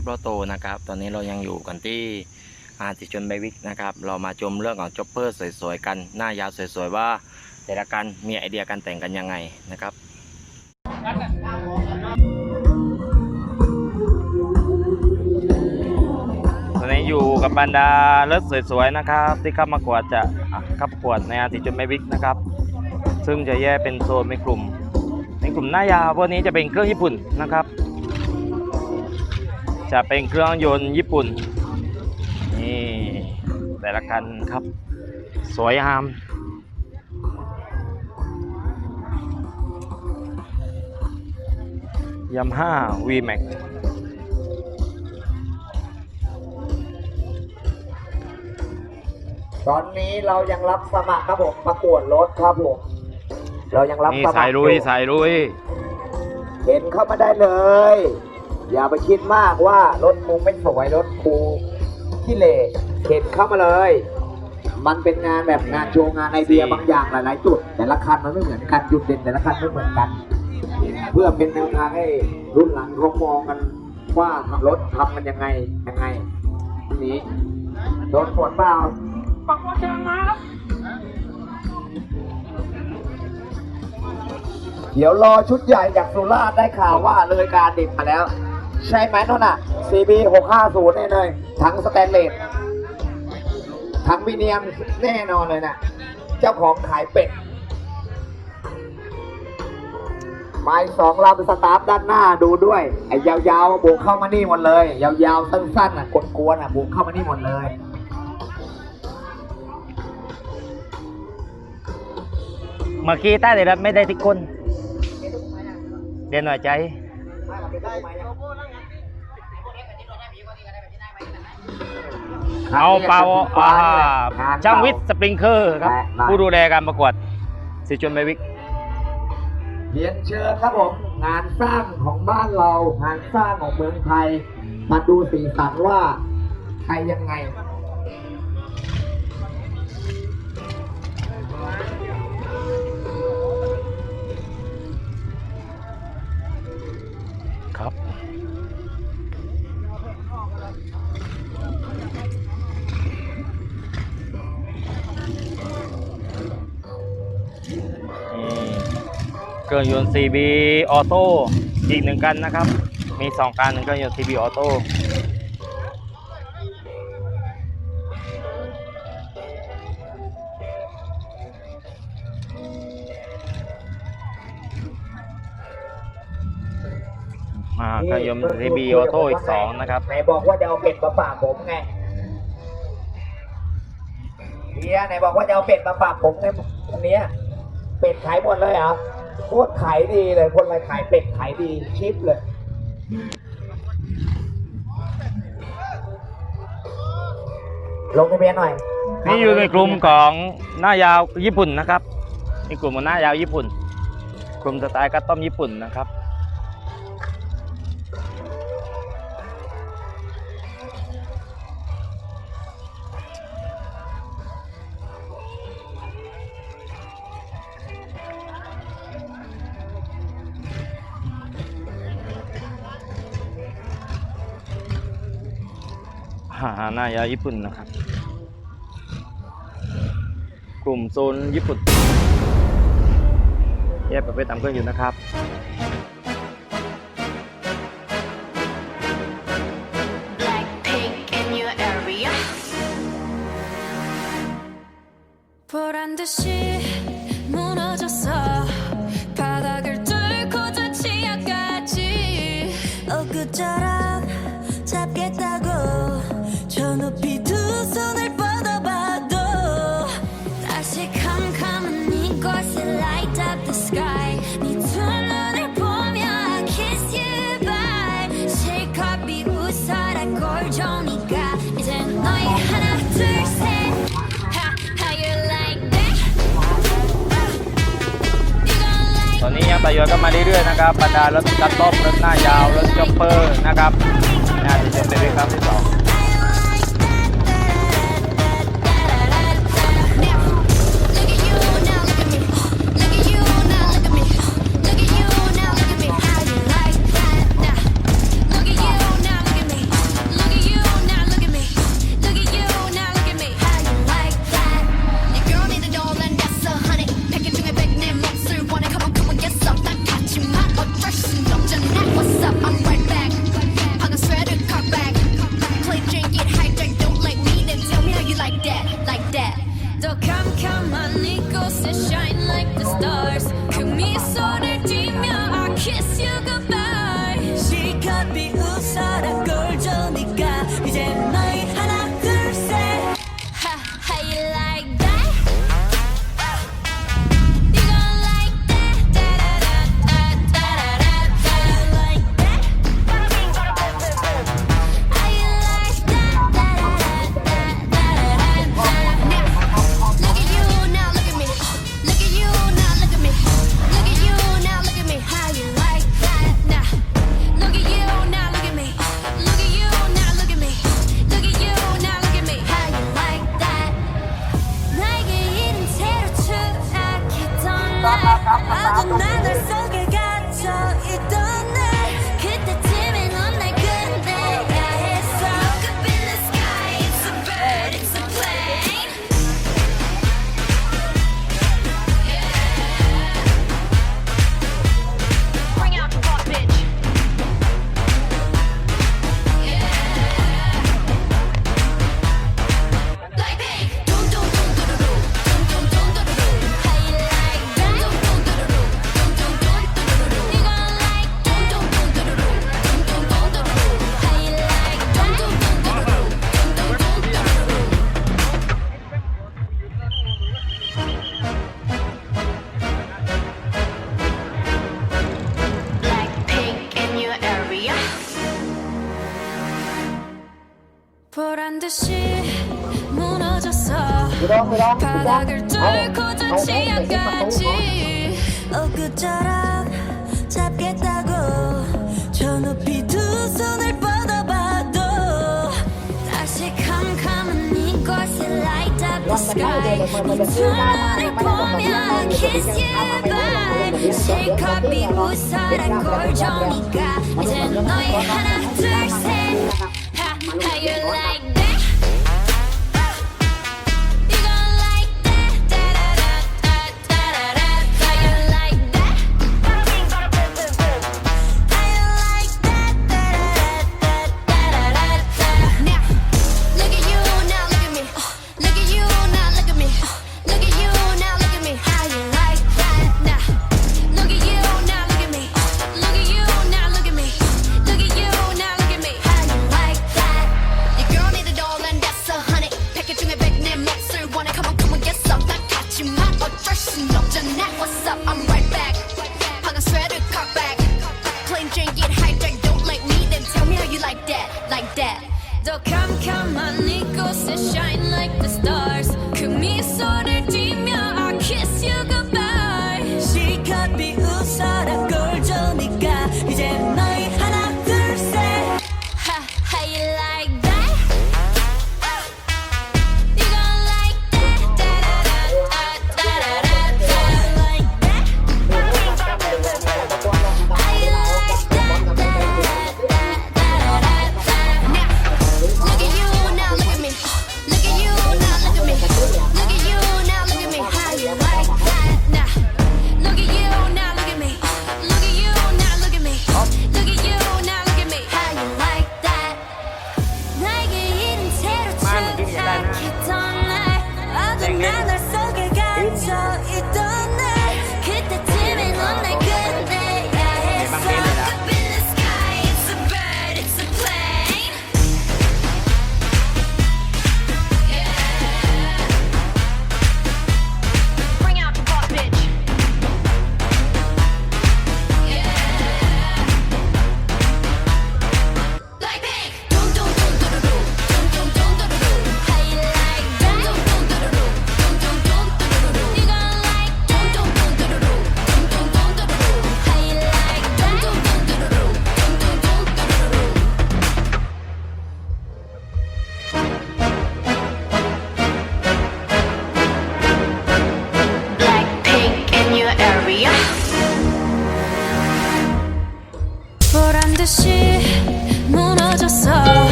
พโรโตนะครับ ตอนนี้เรายังอยู่กันที่อาติชนไบวิกนะครับ เรามาชมเรื่องของจ็อปเปอร์สวยๆกัน หน้ายาวสวยๆว่า แต่ละกันมีไอเดียการแต่งกันยังไงนะครับตอนนี้อยู่กับบรรดารถสวยๆนะครับ ที่เข้ามากวดจะอะเข้าประกวดในอาติชนไบวิกนะครับ ซึ่งจะแยกเป็นโซนเป็นกลุ่ม ในกลุ่มหน้ายาวพวกนี้จะเป็นเครื่องญี่ปุ่นนะครับ จะเป็นเครื่องยนต์ญี่ปุ่น นี่แต่ละคันครับ สวยงามยามห้า VMAX ตอนนี้เรายังรับสมัครครับผมประกวดรถครับผมเรายังรับนี่สมัครสายลุยอสายลุยเห็นเข้ามาได้เลย อย่าไปคิดมากว่ารถมุงไม่สวยรถคูที่เล่เห็นเข้ามาเลย มันเป็นงานแบบงานโชว์งานไอเดียบางอย่างหลายๆจุด แต่ละคันมันไม่เหมือนกันจุดเด่นแต่ละคันไม่เหมือนกัน เพื่อเป็นแนวทางให้รุ่นหลังเขามองกันว่ารถทำมันยังไงยังไงนี้โดนปวดเปล่าปากว่าเดี๋ยวรอชุดใหญ่จากสุราษฎร์ได้ข่าวว่าเลยการดิบมาแล้ว ใช่ไหมนั่นน่ะ CB 650แน่เลยทั้งสแตนเลสทั้งวิเนียมแน่นอนเลยนะเจ้าของขายเป็ดไม้สองลำสตาฟด้านหน้าดูด้วยไอ้ยาวๆบุกเข้ามานี่หมดเลย ยาวๆสั้นๆอะกวนๆอะบุกเข้ามานี่หมดเลยเมื่อกี้ใต้เดี๋ยวไม่ได้ที่คนเด่นหน่อยใจ เอาเปาอ่าช่างวิทย์สปริงเคอร์ครับ ผู้ดูแลการประกวดสิชนไบวิกเรียนเชิญครับผมงานสร้างของบ้านเรางานสร้างของเมืองไทย มาดูสีสันว่าใครยังไงครับ เครื่องยนต์ CB ออโต้อีกหนึ่งกันนะครับ มีสองการหนึ่งเครื่องยนต์ CB ออโต้อ่าเครื่องยนต์ CB ออโต้อีกสองนะครับ ไหนบอกว่าจะเอาเป็ดมาฝากผมไงเฮียไหนบอกว่าจะเอาเป็ดมาฝากผมในวันเนี้ยเป็ดขายหมดเลยเหรอ โคตรขายดีเลย คนอะไรขายเป็ดขายดีชิปเลย ลงทะเบียนหน่อยนี่อยู่ในกลุ่มของหน้ายาวญี่ปุ่นนะครับนี่กลุ่มของหน้ายาวญี่ปุ่น กลุ่มสไตล์กัตตอมญี่ปุ่นนะครับ หาหน้ายาญี่ปุ่นนะครับ กลุ่มโซนญี่ปุ่นแยกประเภทตามเครื่องอยู่นะครับ อนนี้ยังทยอยกันมาเรื่อยๆนะครับบรรดารถกัตตอบรถหน้ายาวรถจ็อปเปอร์นะครับน่าจะเป็นไปด้วยครับที่สอง be night, another song again. 바닥을 뚫고 어, 저 취향까지. 어, 어, 엊그처럼 잡겠다고 저 높이 두 손을 뻗어봐도 다시 캄캄한 이곳에 light up the sky. 이 창문을 보며 kiss you bye. 실컷 비웃어란 골정이가 이제 너의 하나 둘셋. How you like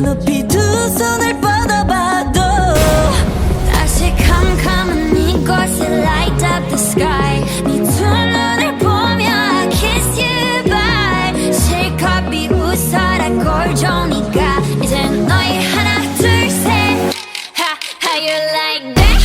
높여